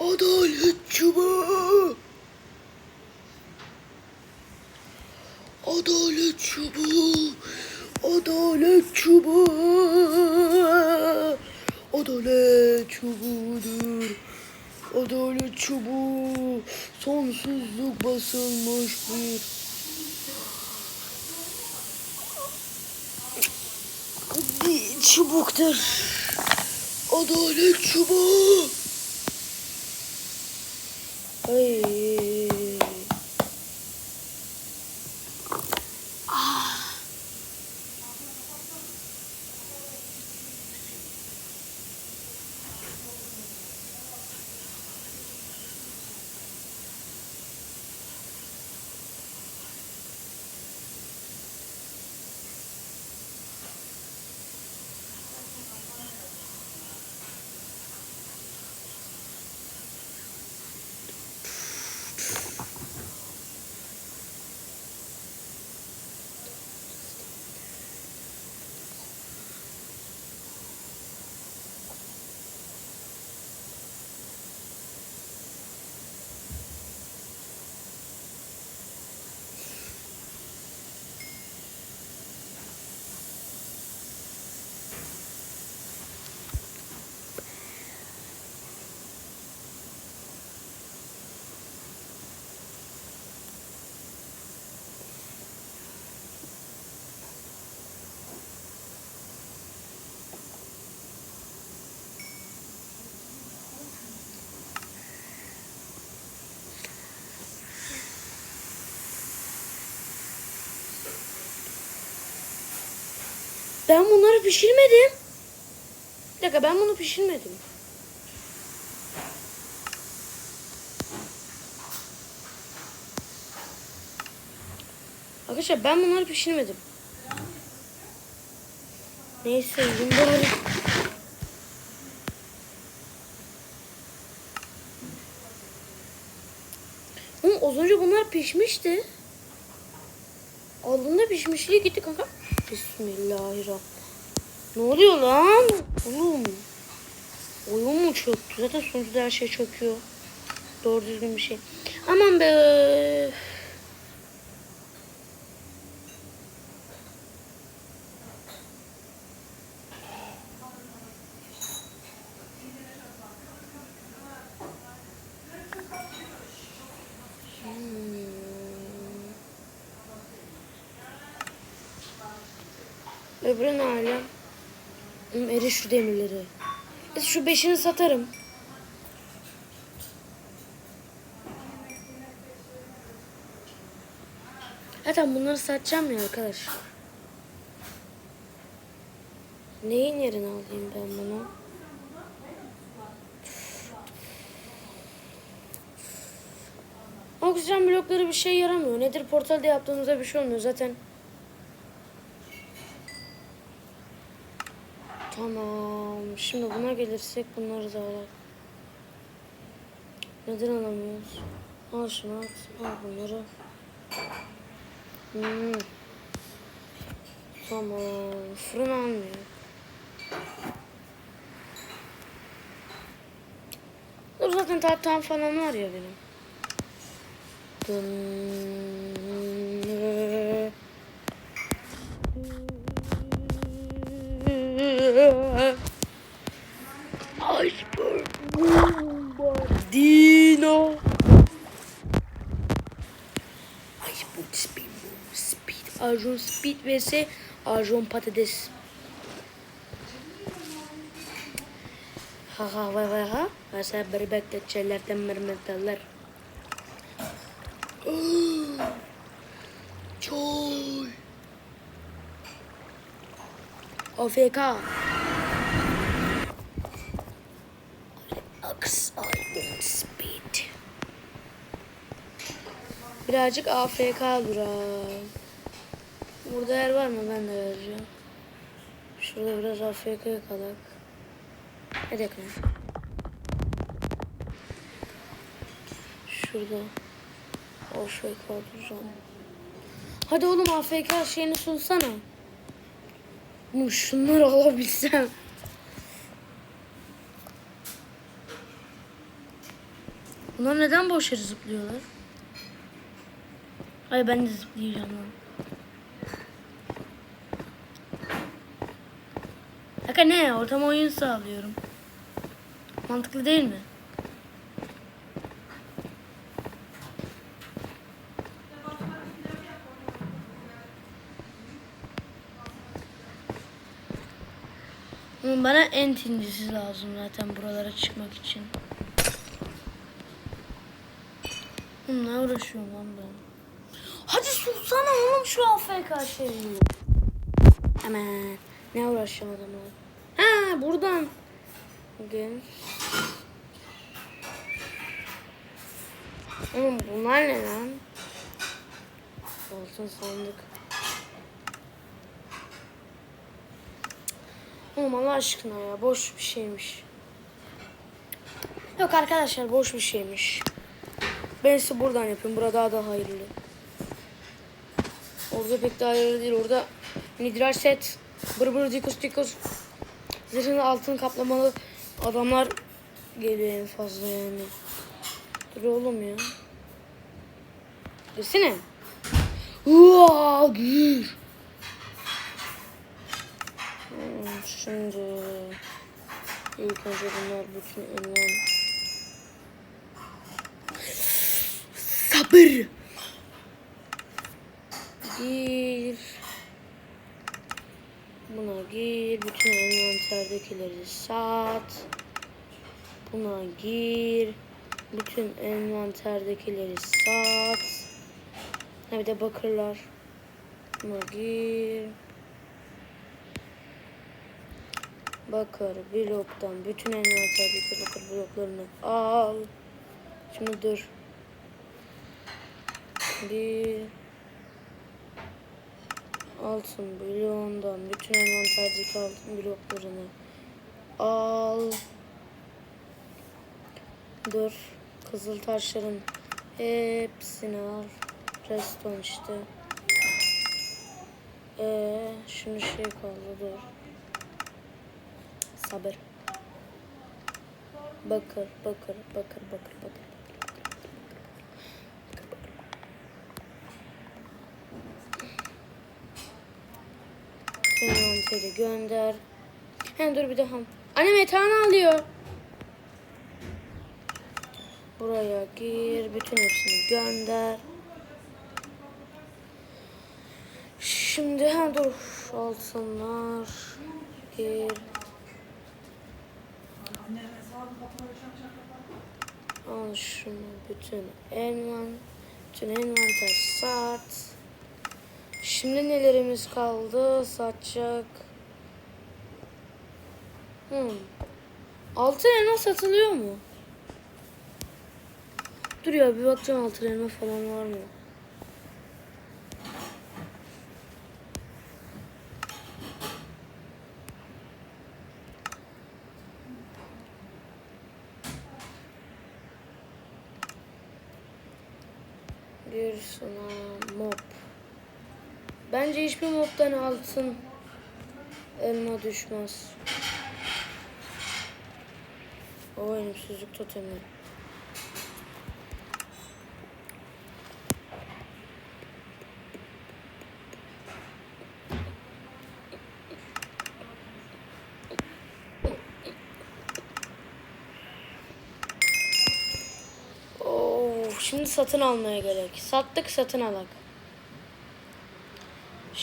Adalet çubuğu. Adalet çubuğu. Adalet çubuğu. Adalet çubuğudur. Adalet çubuğu. Sonsuzluk basılmış bir bir çubuktur. Adalet çubuğu. Ay. Ben bunları pişirmedim. Bir dakika ben bunu pişirmedim. Arkadaşlar ben bunları pişirmedim. Neyse bari. Oğlum az önce bunlar pişmişti. Aldığında pişmişliği gitti kanka. Bismillahirrahmanirrahim. Ne oluyor lan? Oğlum. Oyun mu çöktü? Zaten sonuçta her şey çöküyor. Doğru düzgün bir şey. Aman be. Öbürü ne hala? Oğlum eri şu demirleri. E şu beşini satarım. Zaten bunları satacağım ya arkadaş. Neyin yerine alayım ben bunu? Oksijen blokları bir şey yaramıyor. Nedir portalda yaptığımızda bir şey olmuyor zaten. Tamam. Şimdi buna gelirsek bunları da alalım. Neden alamıyoruz? Al şunu at. Al bunları. Hmm. Tamam. Fırın almıyor. Dur zaten tahtam falan var ya benim. Dın. Iceberg Bombardino. Iceberg Speed Speed. Arjun Speed vs Arjun Patates. Ha ha vay vay ha. Asa beri bekletçelerden mermetalar. Çoy. AFK. Birazcık AFK durar. Burada yer var mı? Ben de vereceğim. Şurada biraz AFK kalak. Ne dakika. Şurada AFK duracağım. Hadi oğlum AFK şeyini sunsana. Oğlum şunları alabilsem. Bunlar neden boş yere zıplıyorlar? Ay ben de zıplayacağım lan. Kanka ne? Ortama oyun sağlıyorum. Mantıklı değil mi? Bana en tincisi lazım zaten buralara çıkmak için. Ne uğraşıyorum lan ben? Hadi sussana oğlum şu AFK şeyini. Hemen. Ne uğraşacağım adamla? Ha buradan. Bugün. Oğlum bunlar ne lan? Olsun sandık. Oğlum Allah aşkına ya boş bir şeymiş. Yok arkadaşlar boş bir şeymiş. Ben size buradan yapayım. Burada daha da hayırlı. Orada pek de hayırlı değil. Orada nidral set. Bır bır dikus dikus. Zırhın altın kaplamalı adamlar geliyor en fazla yani. Dur oğlum ya. Desene. Gür. Hmm, Şimdi ilk önce bunlar bütün envan sabır gir. Buna gir. Bütün envanterdekileri sat. Buna gir. Bütün envanterdekileri sat. Ha bir de bakırlar. Buna gir. Bakır bloktan bütün envanterdeki bakır bloklarını al. Şimdi dur. Bir altın bloğundan bütün envanterdeki altın bloklarını al. Dur kızıl taşların hepsini al. Reston işte. Ee, şimdi şey kaldı dur. Sabır. Bakır bakır bakır bakır bakır Envanteri gönder. He dur bir daha. Anne metanı alıyor. Buraya gir. Bütün hepsini gönder. Şimdi ha dur. Altınlar. Gir. Al şunu bütün envan. Bütün envanter sat. Şimdi nelerimiz kaldı? Satacak. Hmm. Altın elma satılıyor mu? Dur ya bir bakacağım altın elma falan var mı? Altın elma düşmez. O ölümsüzlük totemi. Şimdi satın almaya gerek. Sattık satın alak.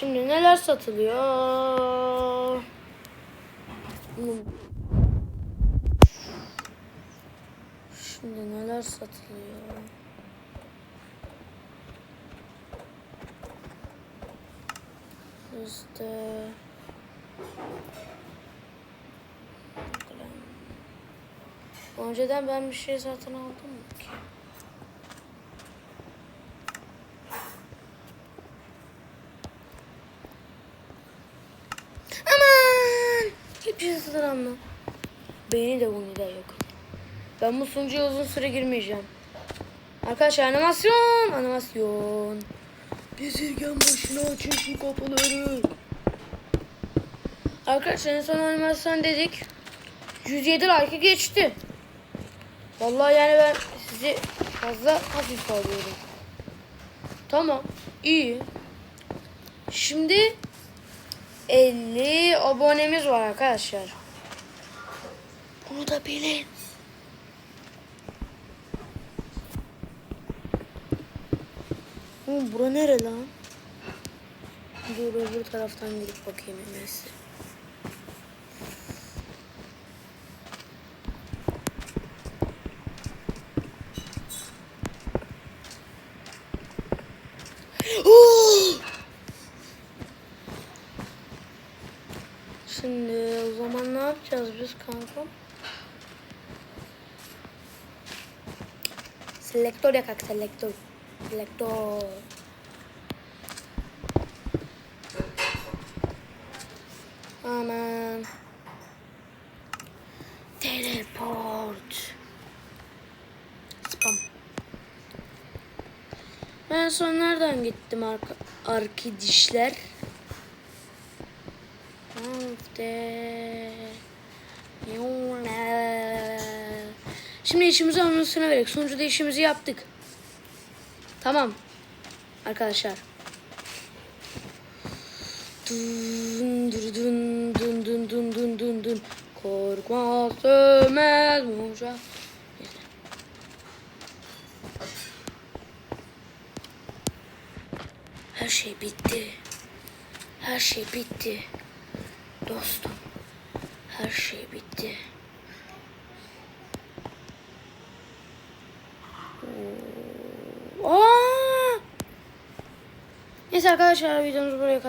Şimdi neler satılıyor? Şimdi neler satılıyor? İşte Önceden ben bir şey zaten aldım ki? Aman! Hepsi sıramla. Beni de bunu da yok. Ben bu sunucuya uzun süre girmeyeceğim. Arkadaşlar animasyon, animasyon. Gezirgen başına açın şu kapıları. Arkadaşlar en son animasyon dedik. 107 like geçti. Vallahi yani ben sizi fazla hafif alıyorum. Tamam, iyi. Şimdi 50 abonemiz var arkadaşlar. Bunu da bilin. Oğlum bura nere lan? Dur öbür taraftan gidip bakayım en iyisi. Oo! Şimdi o zaman ne yapacağız biz kankam? Selektör yakak selektör. Selektör. Aman. Teleport. Spam. Ben son nereden gittim arka, arkadaşlar? Şimdi işimizi üstüne vererek sonuçta işimizi yaptık. Tamam. Arkadaşlar. Dun dun dun dun dun dun dun dun dun. Korkma sövmez muca. Her şey bitti. Her şey bitti. Dostum. Her şey bitti. Aa! Neyse arkadaşlar videomuz buraya kadar.